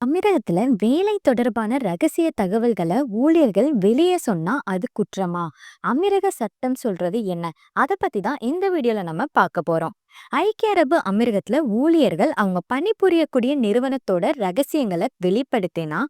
தமிழகத்துல வேலை தொடர்பான ரகசிய தகவல்களை ஊழியர்கள் வெளியே சொன்னா அது குற்றமா? அமீரக சட்டம் சொல்றது என்ன? அதை பத்தி தான் இந்த வீடியோல நம்ம பார்க்க போறோம். ஐக்கிய அரபு அமீரகத்துல ஊழியர்கள் அவங்க பணிபுரியக்கூடிய நிறுவனத்தோட ரகசியங்களை வெளிப்படுத்தினா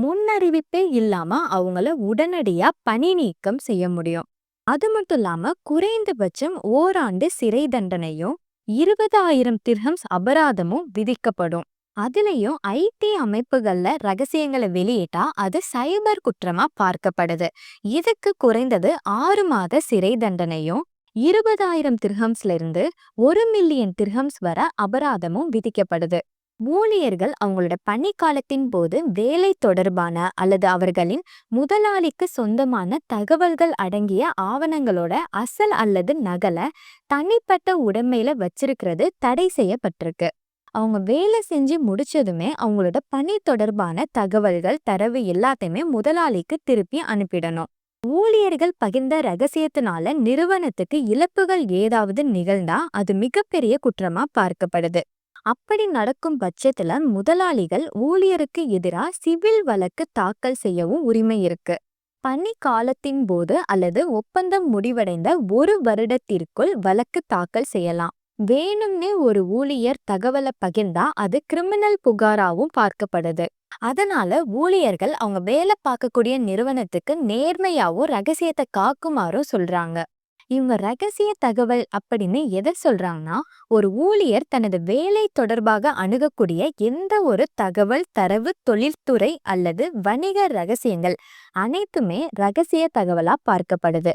முன்னறிவிப்பே இல்லாம அவங்கள உடனடியா பணி நீக்கம் செய்ய முடியும். அது மட்டும் இல்லாம குறைந்தபட்சம் ஓராண்டு சிறை தண்டனையும் இருபதாயிரம் திர்ஹம்ஸ் அபராதமும் விதிக்கப்படும். அதுலயும் ஐடி அமைப்புகள்ல ரகசியங்களை வெளியிட்டா அது சைபர் குற்றமா பார்க்கப்படுது. இதுக்கு குறைந்தது ஆறு மாத சிறை தண்டனையும் இருபதாயிரம் திர்ஹம்ஸ்ல இருந்து ஒரு மில்லியன் திர்ஹம்ஸ் வர அபராதமும் விதிக்கப்படுது. ஊழியர்கள் அவங்களோட பணிக்காலத்தின் போது வேலை தொடர்பான அல்லது அவர்களின் முதலாளிக்கு சொந்தமான தகவல்கள் அடங்கிய ஆவணங்களோட அசல் அல்லது நகலை தனிப்பட்ட உடைமையில வச்சிருக்கிறது தடை செய்யப்பட்டிருக்கு. அவங்க வேலை செஞ்சு முடிச்சதுமே அவங்களோட பணி தொடர்பான தகவல்கள் தரவு எல்லாத்தையுமே முதலாளிக்கு திருப்பி அனுப்பிடணும். ஊழியர்கள் பகிர்ந்த ரகசியத்தினால நிறுவனத்துக்கு இழப்புகள் ஏதாவது நிகழ்ந்தா அது மிகப்பெரிய குற்றமா பார்க்கப்படுது. அப்படி நடக்கும் பட்சத்துல முதலாளிகள் ஊழியருக்கு எதிரா சிவில் வழக்கு தாக்கல் செய்யவும் உரிமை இருக்கு. பணி காலத்தின் போது அல்லது ஒப்பந்தம் முடிவடைந்த ஒரு வருடத்திற்குள் வழக்கு தாக்கல் செய்யலாம். வேணும்னே ஒரு ஊழியர் தகவலை பகிர்ந்தா அது கிரிமினல் புகாராவும் பார்க்கப்படுது. அதனால ஊழியர்கள் அவங்க வேலை பார்க்கக்கூடிய நிறுவனத்துக்கு நேர்மையாவும் ரகசியத்தை காக்குமாறும் சொல்றாங்க. இவங்க ரகசிய தகவல் அப்படின்னு எதை சொல்றாங்கன்னா ஒரு ஊழியர் தனது வேலை தொடர்பாக அணுகக்கூடிய எந்த ஒரு தகவல் தரவு தொழில்துறை அல்லது வணிக ரகசியங்கள் அனைத்துமே ரகசிய தகவலா பார்க்கப்படுது.